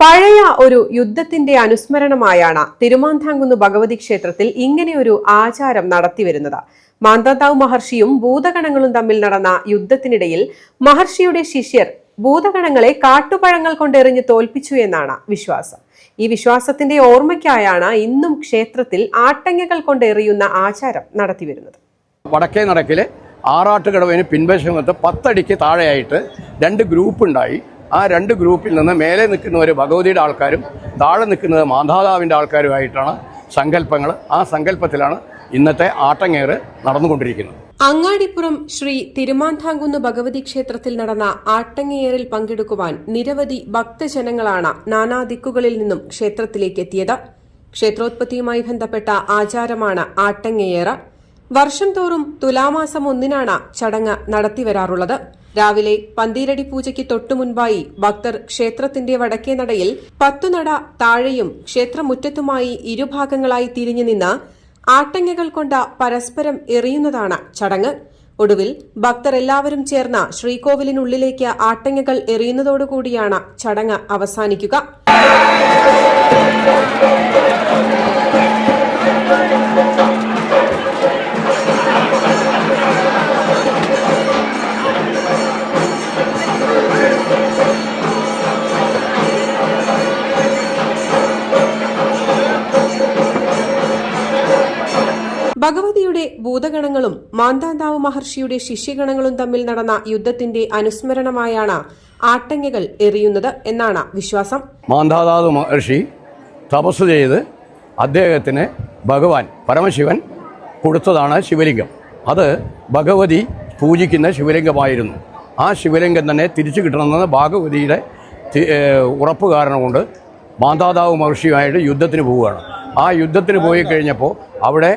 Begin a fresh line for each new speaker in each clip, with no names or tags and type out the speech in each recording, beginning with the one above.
പഴയ ഒരു യുദ്ധത്തിന്റെ അനുസ്മരണമായാണ് തിരുമാന്താംകുന്ന് ഭഗവതി ക്ഷേത്രത്തിൽ ഇങ്ങനെയൊരു ആചാരം നടത്തിവരുന്നത്. മാന്താതാവ് മഹർഷിയും ഭൂതഗണങ്ങളും തമ്മിൽ നടന്ന യുദ്ധത്തിനിടയിൽ മഹർഷിയുടെ ശിഷ്യർ ഭൂതഗണങ്ങളെ കാട്ടുപഴങ്ങൾ കൊണ്ടെറിഞ്ഞ് തോൽപ്പിച്ചു എന്നാണ് വിശ്വാസം. ഈ വിശ്വാസത്തിന്റെ ഓർമ്മയ്ക്കായാണ് ഇന്നും ക്ഷേത്രത്തിൽ ആട്ടങ്ങകൾ കൊണ്ടെറിയുന്ന ആചാരം നടത്തിവരുന്നത്.
വടക്കേ നടക്കിലെ ആറാട്ടുകടവിന് പിൻവശത്ത് പത്തടിക്ക് താഴെയായിട്ട് രണ്ട് ഗ്രൂപ്പ് ഉണ്ടായി. ആ രണ്ട് ഗ്രൂപ്പിൽ നിന്ന് മേലെ നിൽക്കുന്നവർ ഭഗവതിയുടെ ആൾക്കാരും താഴെ നിൽക്കുന്നത് മാതാതാവിന്റെ ആൾക്കാരുമായിട്ടാണ് സങ്കല്പങ്ങൾ ആ സങ്കല്പത്തിലാണ് ഇന്നത്തെ ആട്ടങ്ങേറ് നടന്നുകൊണ്ടിരിക്കുന്നത്.
അങ്ങാടിപ്പുറം ശ്രീ തിരുമാന്താങ്കുന്ന് ഭഗവതി ക്ഷേത്രത്തിൽ നടന്ന ആട്ടങ്ങേറിൽ പങ്കെടുക്കുവാൻ നിരവധി ഭക്തജനങ്ങളാണ് നാനാ ദിക്കുകളിൽ നിന്നും ക്ഷേത്രത്തിലേക്ക് എത്തിയത്. ക്ഷേത്രോത്പത്തിയുമായി ബന്ധപ്പെട്ട ആചാരമാണ് ആട്ടങ്ങയേറ് വർഷം തോറും തുലാമാസം ഒന്നിനാണ് ചടങ്ങ് നടത്തിവരാറുള്ളത്. രാവിലെ പന്തീരടി പൂജയ്ക്ക് തൊട്ടുമുൻപായി ഭക്തർ ക്ഷേത്രത്തിന്റെ വടക്കേ നടയിൽ പത്തുനട താഴെയും ക്ഷേത്രമുറ്റത്തുമായി ഇരുഭാഗങ്ങളായി തിരിഞ്ഞു നിന്ന് ആട്ടങ്ങകൾ കൊണ്ട് പരസ്പരം എറിയുന്നതാണ് ചടങ്ങ്. ഒടുവിൽ ഭക്തർ എല്ലാവരും ചേർന്ന ശ്രീകോവിലിനുള്ളിലേക്ക് ആട്ടങ്ങകൾ എറിയുന്നതോടുകൂടിയാണ് ചടങ്ങ് അവസാനിക്കുക. ഭഗവതിയുടെ ഭൂതഗണങ്ങളും മാന്താന്താവ് മഹർഷിയുടെ ശിഷ്യഗണങ്ങളും തമ്മിൽ നടന്ന യുദ്ധത്തിന്റെ അനുസ്മരണമായാണ് ആട്ടങ്ങകൾ എറിയുന്നത് എന്നാണ് വിശ്വാസം.
മാന്താതാവ് മഹർഷി തപസ് ചെയ്ത് അദ്ദേഹത്തിന് ഭഗവാൻ പരമശിവൻ കൊടുത്തതാണ് ശിവലിംഗം. അത് ഭഗവതി പൂജിക്കുന്ന ശിവലിംഗമായിരുന്നു. ആ ശിവലിംഗം തന്നെ തിരിച്ചു കിട്ടണമെന്ന് ഭാഗവതിയുടെ ഉറപ്പ് കാരണം കൊണ്ട് മാന്താതാവ് മഹർഷിയുമായിട്ട് യുദ്ധത്തിന് പോവുകയാണ്. ആ യുദ്ധത്തിന് പോയി കഴിഞ്ഞപ്പോൾ അവിടെ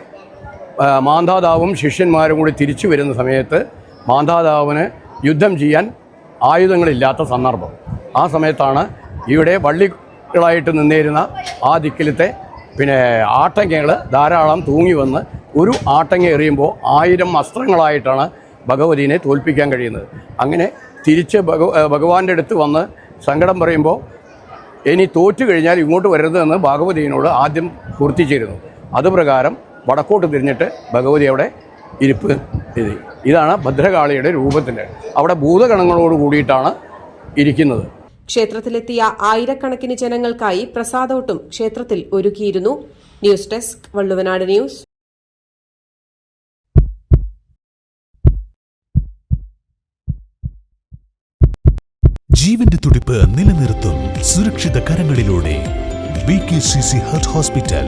മാന്ധാതാവും ശിഷ്യന്മാരും കൂടി തിരിച്ചു വരുന്ന സമയത്ത് മാന്ധാതാവിന് യുദ്ധം ചെയ്യാൻ ആയുധങ്ങളില്ലാത്ത സന്ദർഭം. ആ സമയത്താണ് ഇവിടെ വള്ളികളായിട്ട് നിന്നിരുന്ന ആ ദിക്കിലത്തെ പിന്നെ ആട്ടങ്ങകൾ ധാരാളം തൂങ്ങി വന്ന് ഒരു ആട്ടങ്ങ എറിയുമ്പോൾ ആയിരം അസ്ത്രങ്ങളായിട്ടാണ് ഭഗവതിനെ തോൽപ്പിക്കാൻ കഴിയുന്നത്. അങ്ങനെ തിരിച്ച് ഭഗ ഭഗവാന്റെ അടുത്ത് വന്ന് സങ്കടം പറയുമ്പോൾ ഇനി തോറ്റു കഴിഞ്ഞാൽ ഇങ്ങോട്ട് വരരുതെന്ന് എന്ന് ഭാഗവതിയോട് ആദ്യം പൂർത്തിച്ചിരുന്നു അതുപ്രകാരം വടക്കോട്ട് തിരിഞ്ഞിട്ട് ഭഗവതി അവിടെ ഇരിപ്പ് ഇത് ഇതാണ് ഭദ്രകാളിയുടെ രൂപത്തിന്റെ അവിടെ ഭൂതഗണങ്ങളോട് കൂടിയിട്ടാണ് ഇരിക്കുന്നത്.
ക്ഷേത്രത്തിലെത്തിയ ആയിരക്കണക്കിന് ജനങ്ങൾക്കായി പ്രസാദോട്ടും ക്ഷേത്രത്തിൽ ഒരുക്കിയിരുന്നു. News desk Valluvanad news.
ജീവന്റെ തുടിപ്പ് നിലനിർത്തും സുരക്ഷിത കരങ്ങളിലൂടെ. B K C C heart hospital